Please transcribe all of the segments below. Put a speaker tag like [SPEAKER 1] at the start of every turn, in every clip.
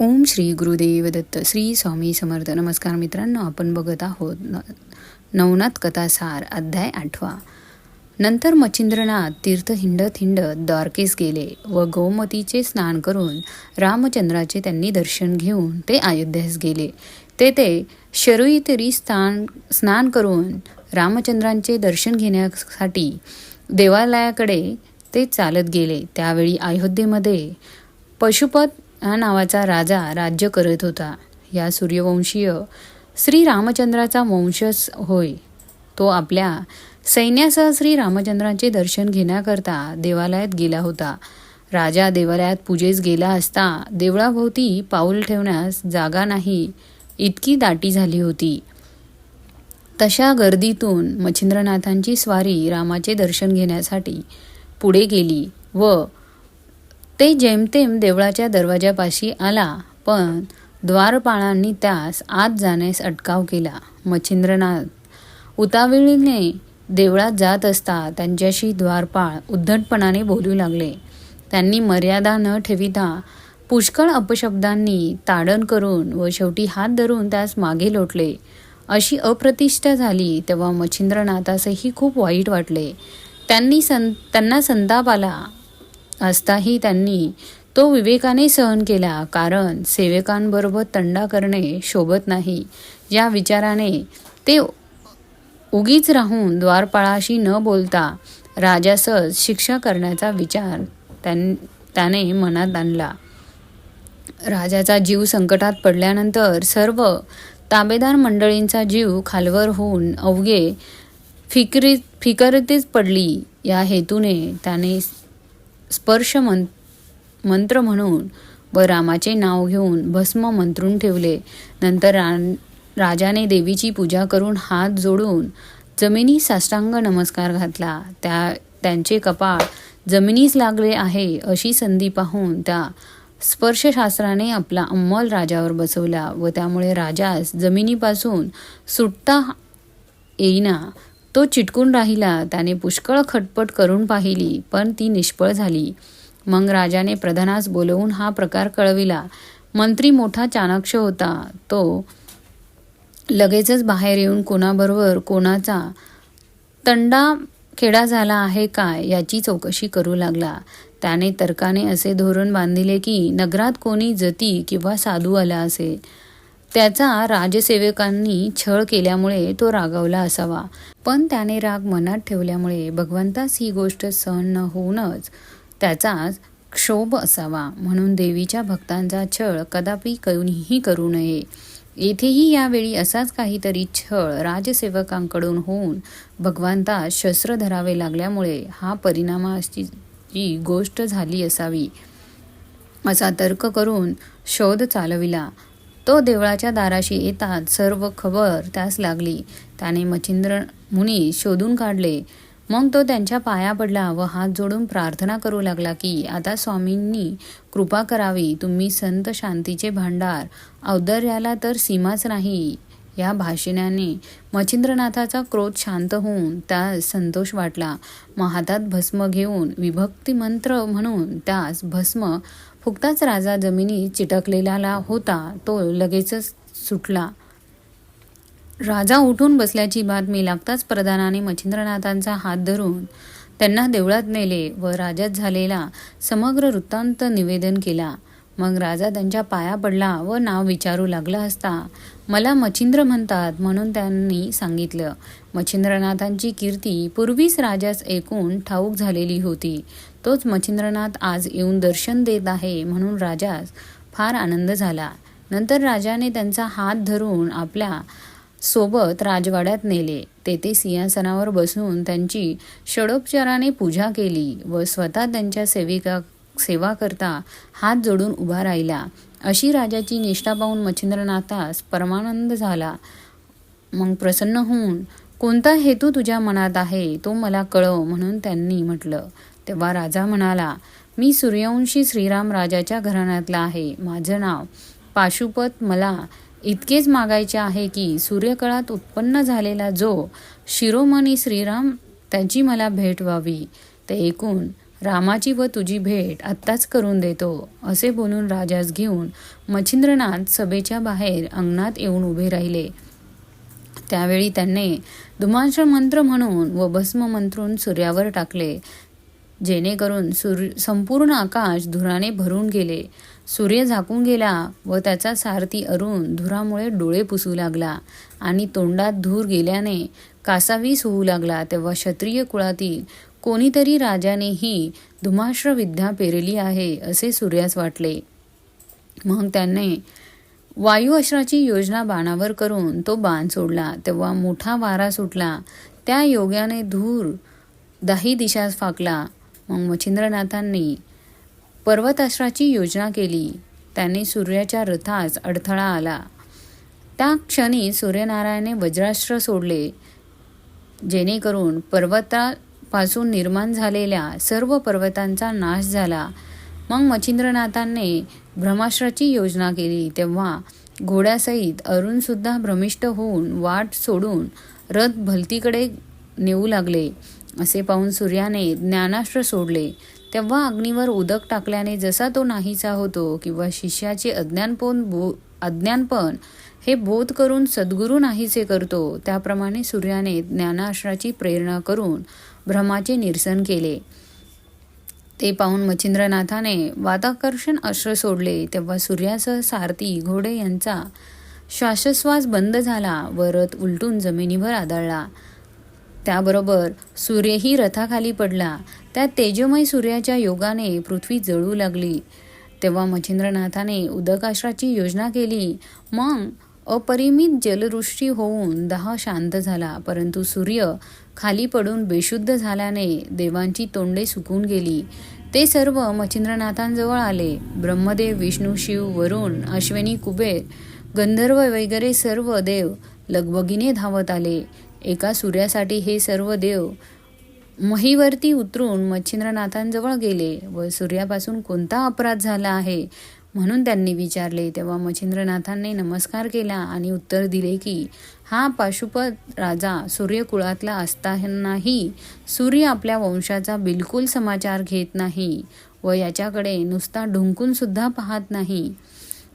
[SPEAKER 1] ओम श्री गुरुदेव दत्त श्री स्वामी समर्थ. नमस्कार मित्रांनो आपण बघत आहोत नवनाथ कथासार अध्याय आठवा. नंतर मच्छिंद्रनाथ तीर्थ हिंडत हिंडत द्वारकेस गेले व गोमतीचे स्नान करून रामचंद्राचे त्यांनी दर्शन घेऊन ते अयोध्येस गेले. तेथे शरुईतरी स्थान स्नान करून रामचंद्रांचे दर्शन घेण्यासाठी देवालयाकडे ते चालत गेले. त्यावेळी अयोध्येमध्ये पशुपत हा नावाचा राजा राज्य करत होता. या सूर्यवंशीय श्री रामचंद्राचा वंशज होय. तो आपल्या सैन्यासह श्री रामचंद्रांचे दर्शन घेण्याकरता देवालयात गेला होता. राजा देवालयात पूजेस गेला असता देवळाभोवती पाऊल ठेवण्यास जागा नाही इतकी दाटी झाली होती. तशा गर्दीतून मच्छिंद्रनाथांची स्वारी रामाचे दर्शन घेण्यासाठी पुढे गेली व ते जेमतेम देवळाच्या दरवाजापाशी आला पण द्वारपाळांनी त्यास आत जाण्यास अटकाव केला. मच्छिंद्रनाथ उताविळीने देवळात जात असता त्यांच्याशी द्वारपाळ उद्धटपणाने बोलू लागले. त्यांनी मर्यादा न ठेविता पुष्कळ अपशब्दांनी ताडण करून व शेवटी हात धरून त्यास मागे लोटले. अशी अप्रतिष्ठा झाली तेव्हा मच्छिंद्रनाथासही खूप वाईट वाटले. त्यांनी सं त्यांना संताप आला. असताही त्यांनी तो विवेकाने सहन केला कारण सेवकांबरोबर तंडा करणे शोभत नाही. या विचाराने ते उगीच राहून द्वारपाळाशी न बोलता राजासह शिक्षा करण्याचा विचार त्यां त्याने मनात आणला. राजाचा जीव संकटात पडल्यानंतर सर्व ताबेदार मंडळींचा जीव खालवर होऊन अवघे फिकरी फिकरतीच पडली. या हेतूने त्याने स्पर्श मं मंत्र म्हणून व रामाचे नाव घेऊन भस्म मंत्रून ठेवले. नंतर रा राजाने देवीची पूजा करून हात जोडून जमिनी साष्टांग नमस्कार घातला. त्या त्यांचे कपाळ जमिनीस लागले आहे अशी संधी पाहून त्या स्पर्शशास्त्राने आपला अंमल राजावर बसवला व त्यामुळे राजास जमिनीपासून सुटता येईना. तो चिटकून राहिला त्याने पुष्कळ खटपट करून पाहिली पण ती निष्फळ झाली. मग राजाने प्रधानास बोलवून हा प्रकार कळविला. मंत्री मोठा चाणाक्ष होता. तो लगेचच बाहेर येऊन कोणाबरोबर कोणाचा तंडा खेडा झाला आहे काय याची चौकशी करू लागला. त्याने तर्काने असे धोरण बांधिले की नगरात कोणी जती किंवा साधू आला असेल त्याचा राजसेवकांनी छळ केल्यामुळे तो रागावला असावा. पण त्याने राग मनात ठेवल्यामुळे भगवंतास ही गोष्ट सहन न होऊनच त्याचा क्षोभ असावा. म्हणून देवीच्या भक्तांचा छळ कदापि कोणीही करू नये. येथेही यावेळी असाच काहीतरी छळ राजसेवकांकडून होऊन भगवंतास शस्त्र धरावे लागल्यामुळे हा परिणामाची गोष्ट झाली असावी असा तर्क करून शोध चालविला. तो देवळाच्या दाराशी येतात सर्व खबर त्यास लागली. त्याने मच्छिंद्र मुनी शोधून काढले. मग तो त्यांच्या पाया पडला व हात जोडून प्रार्थना करू लागला की आता स्वामींनी कृपा करावी. तुम्ही संत शांतीचे भांडार औदर्याला तर सीमाच नाही. या भाषणाने मच्छिंद्रनाथाचा क्रोध शांत होऊन त्यास संतोष वाटला. मग हातात भस्म घेऊन विभक्ती मंत्र म्हणून त्यास भस्म फुकताच राजा जमिनीत चिटकलेला होता तो लगेचच सुटला. राजा उठून बसल्याची बातमी लागताच प्रधानाने मच्छिंद्रनाथांचा हात धरून त्यांना देवळात नेले व राजात झालेला समग्र वृत्तांत निवेदन केला. मग राजा त्यांच्या पाया पडला व नाव विचारू लागला असता मला मच्छिंद्र म्हणतात म्हणून त्यांनी सांगितलं. मच्छिंद्रनाथांची कीर्ती पूर्वीच राजास ऐकून ठाऊक झालेली होती. तोच मच्छिंद्रनाथ आज येऊन दर्शन देत आहे म्हणून राजास फार आनंद झाला. नंतर राजाने त्यांचा हात धरून आपल्यासोबत राजवाड्यात नेले. तेथे सिंहासनावर बसून त्यांची षडोपचाराने पूजा केली व स्वतः त्यांच्या सेविका सेवा करता हात जोडून उभा राहिला. अशी राजाची निष्ठा पाहून मच्छिंद्रनाथास परमानंद झाला. मग प्रसन्न होऊन कोणता हेतू तुझ्या मनात आहे? तो मला कळव म्हणून त्यांनी म्हटलं. तेव्हा राजा म्हणाला मी सूर्यवंशी श्रीराम राजाच्या घराण्यातला आहे. माझं नाव पाशुपत मला इतकेच मागायचे आहे की सूर्यकळात उत्पन्न झालेला जो शिरोमणी श्रीराम त्याची मला भेट व्हावी. ते ऐकून रामाची व तुझी भेट आत्ताच करून देतो असे बोलून राजास घेऊन मच्छिंद्रनाथ सभेच्या बाहेर अंगणात येऊन उभे राहिले. त्यावेळी त्यांनी धुमांश मंत्र म्हणून व भस्म मंत्रून सूर्यावर टाकले. जेणेकरून सूर्य संपूर्ण आकाश धुराने भरून गेले. सूर्य झाकून गेला व त्याचा सारथी अरुण धुरामुळे डोळे पुसू लागला आणि तोंडात धूर गेल्याने कासावीस होऊ लागला. तेव्हा क्षत्रिय कुळातील कोणीतरी राजानेही धुमाश्र विद्या पेरली आहे असे सूर्यास वाटले. मग त्याने वायू अश्राची योजना बाणावर करून तो बाण सोडला. तेव्हा मोठा वारा सुटला. त्या योग्याने धूर दाही दिशास फाकला. मग मच्छिंद्रनाथांनी पर्वताश्राची योजना केली. त्याने सूर्याच्या रथास अडथळा आला. त्या क्षणी सूर्यनारायणे वज्रास्त्र सोडले. जेणेकरून पर्वतापासून निर्माण झालेल्या सर्व पर्वतांचा नाश झाला. मग मच्छिंद्रनाथांनी भ्रमाश्राची योजना केली. तेव्हा घोड्यासहित अरुणसुद्धा भ्रमिष्ट होऊन वाट सोडून रथ भलतीकडे नेऊ लागले. असे पाहून सूर्याने ज्ञानाश्र सोडले. तेव्हा अग्नीवर उदक टाकल्याने जसा तो नाहीसा होतो किंवा शिष्याचे अज्ञानपण बो अज्ञानपण हे बोध करून सद्गुरू नाहीसे करतो त्याप्रमाणे सूर्याने ज्ञानाश्राची प्रेरणा करून भ्रमाचे निरसन केले. ते पाहून मच्छिंद्रनाथाने वाताकर्षण अश्र सोडले. तेव्हा सूर्यासह सारथी घोडे यांचा श्वासोश्वास बंद झाला व रथ उलटून जमिनीवर आदळला. त्याबरोबर सूर्यही रथाखाली पडला. त्या तेजमय सूर्याच्या योगाने पृथ्वी जळू लागली. तेव्हा मच्छिंद्रनाथाने उदकाश्राची योजना केली. मग अपरिमित जलवृष्टी होऊन दहा शांत झाला परंतु सूर्य खाली पडून बेशुद्ध झाल्याने देवांची तोंडे सुकून गेली. ते सर्व मच्छिंद्रनाथांजवळ आले. ब्रह्मदेव विष्णू शिव वरुण अश्विनी कुबेर गंधर्व वगैरे सर्व देव लगबगीने धावत आले. एका सूर्यासाठी हे सर्व देव महीवरती उतरून मच्छिंद्रनाथांजवळ गेले व सूर्यापासून कोणता अपराध झाला आहे म्हणून त्यांनी विचारले. तेव्हा मच्छिंद्रनाथांनी नमस्कार केला आणि उत्तर दिले की हा पाशुपत राजा सूर्यकुळातला असतानाही सूर्य आपल्या वंशाचा बिलकुल समाचार घेत नाही व याच्याकडे नुसता ढुंकून सुद्धा पाहत नाही.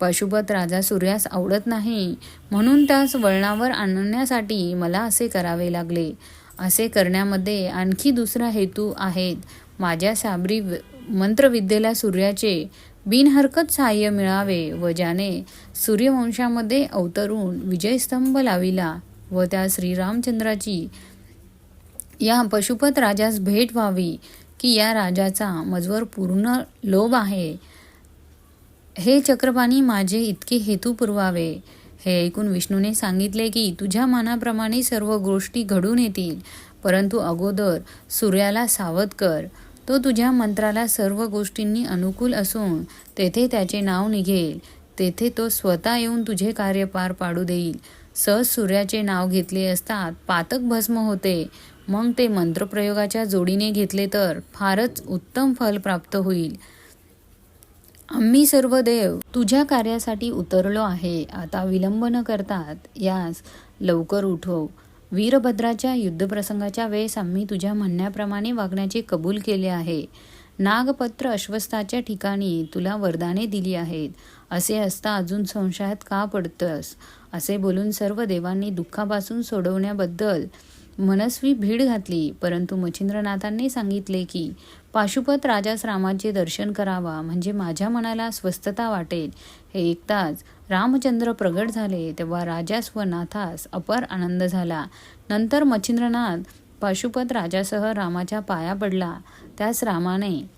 [SPEAKER 1] पशुपत राजा सूर्यास आवडत नाही. म्हणून त्यास वळणावर आणण्यासाठी मला असे करावे लागले. असे करण्यामध्ये आणखी दुसरा हेतू आहेत. माझ्या साबरी मंत्रविद्येला सूर्याचे बिनहरकत सहाय्य मिळावे व ज्याने सूर्यवंशामध्ये अवतरून विजयस्तंभ लाविला व त्या श्रीरामचंद्राची या पशुपत राजास भेट व्हावी की या राजाचा मजवर पूर्ण लोभ आहे. हे चक्रपाणी माझे इतके हेतू पुरवावे हे ऐकून विष्णूने सांगितले की तुझ्या मनाप्रमाणे सर्व गोष्टी घडून येतील परंतु अगोदर सूर्याला सावध कर. तो तुझ्या मंत्राला सर्व गोष्टींनी अनुकूल असून तेथे त्याचे नाव निघेल. तेथे तो स्वतः येऊन तुझे कार्य पार पाडू देईल. सहज सूर्याचे नाव घेतले असतात पातक भस्म होते. मग ते मंत्रप्रयोगाच्या जोडीने घेतले तर फारच उत्तम फल प्राप्त होईल. आम्ही सर्व देव तुझ्या कार्यासाठी उतरलो आहे. आता विलंब न करतात. यास लवकर उठव. वीरभद्राच्या युद्धप्रसंगाच्या वेळेस आम्ही तुझ्या म्हणण्याप्रमाणे वागण्याचे कबूल केले आहे. नागपत्र अश्वस्थाच्या ठिकाणी तुला वरदाने दिली आहेत. असे असता अजून संशयात का पडतंस? असे बोलून सर्व देवांनी दुःखापासून सोडवण्याबद्दल मनस्वी भीड घातली. परंतु मच्छिंद्रनाथांनी सांगितले की पाशुपत राजास रामाचे दर्शन करावा म्हणजे माझ्या मनाला स्वस्थता वाटेल. हे ऐकताच रामचंद्र प्रगट झाले तेव्हा राजास व नाथास अपर आनंद झाला. नंतर मच्छिंद्रनाथ पाशुपत राजासह रामाच्या पाया पडला. त्यास रामाने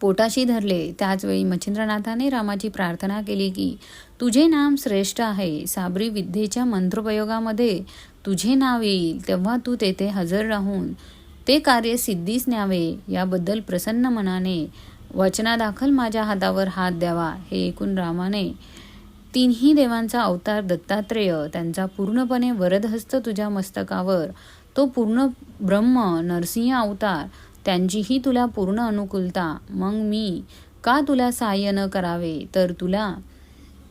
[SPEAKER 1] पोटाशी धरले. त्याचवेळी मच्छिंद्रनाथाने रामाची प्रार्थना केली की तुझे नाम श्रेष्ठ आहे. साबरी विद्येच्या मंत्रप्रयोगामध्ये तुझे नाव येईल. तेव्हा तू तेथे हजर राहून ते कार्य सिद्धीस न्यावे याबद्दल प्रसन्न मनाने वचनादाखल माझ्या हातावर हात द्यावा हे ऐकून रामाने तीनही देवांचा अवतार दत्तात्रेय त्यांचा पूर्णपणे वरदहस्त तुझ्या मस्तकावर तो पूर्ण ब्रह्म नरसिंह अवतार त्यांचीही तुला पूर्ण अनुकूलता मग मी का तुला सहाय्य न करावे तर तुला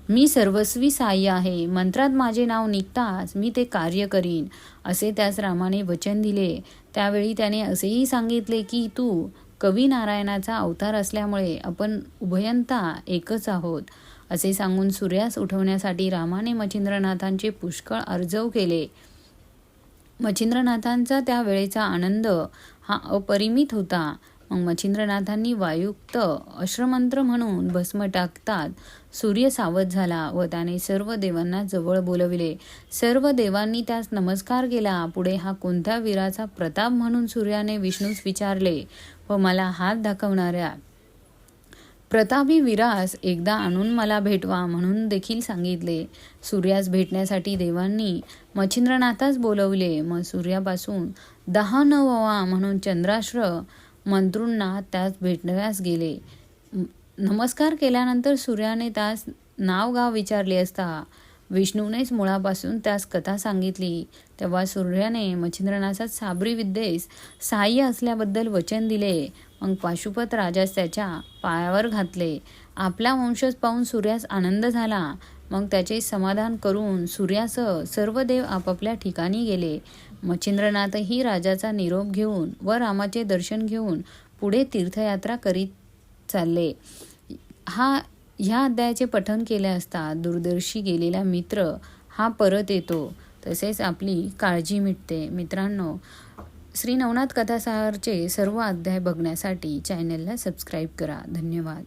[SPEAKER 1] मी सर्वस्वी साई आहे मंत्रात माझे नाव निघताच मी ते कार्य करीन असे त्यास रामाने वचन दिले. त्यावेळी त्याने असेही सांगितले की तू कवी नारायणाचा अवतार असल्यामुळे आपण उभयंता एकच आहोत असे सांगून सूर्यास उठवण्यासाठी रामाने मच्छिंद्रनाथांचे पुष्कळ अर्जव केले. मच्छिंद्रनाथांचा त्या वेळेचा आनंद हा अपरिमित होता. मग मच्छिंद्रनाथांनी वायुक्त अश्रमंत्र म्हणून भस्म टाकतात. सूर्य सावध झाला व त्याने सर्व देवांना जवळ बोलविले. सर्व देवांनी त्यास नमस्कार केला. पुढे हा कोणत्या वीराचा प्रताप म्हणून सूर्याने विष्णूस विचारले व मला हात दाखवणाऱ्या प्रतापी विरास एकदा आणून मला भेटवा म्हणून देखील सांगितले. सूर्यास भेटण्यासाठी देवांनी मच्छिंद्रनाथास बोलवले. मग सूर्यापासून दहा नववा म्हणून चंद्राश्र मंत्रूंना त्यास भेटण्यास गेले. नमस्कार केल्यानंतर सूर्याने त्यास नाव गाव विचारले असता विष्णूनेच मुळापासून त्यास कथा सांगितली. तेव्हा सूर्याने मच्छिंद्रनाथात साबरी विद्येस सहाय्य असल्याबद्दल वचन दिले. मग पाशुपत राजास त्याच्या पायावर घातले. आपला वंशज पाहून सूर्यास आनंद झाला. मग त्याचे समाधान करून सूर्यासह सर्व देव आपापल्या ठिकाणी गेले. मच्छिंद्रनाथही राजाचा निरोप घेऊन व रामाचे दर्शन घेऊन पुढे तीर्थयात्रा करीत चालले. हा ह्या अध्यायाचे पठन केले असता दूरदर्शी गेलेला मित्र हा परत येतो. तसेच आपली काळजी मिटते. मित्रांनो श्री नवनाथ कथासारचे सर्व अध्याय बघण्यासाठी चॅनलला सबस्क्राईब करा. धन्यवाद.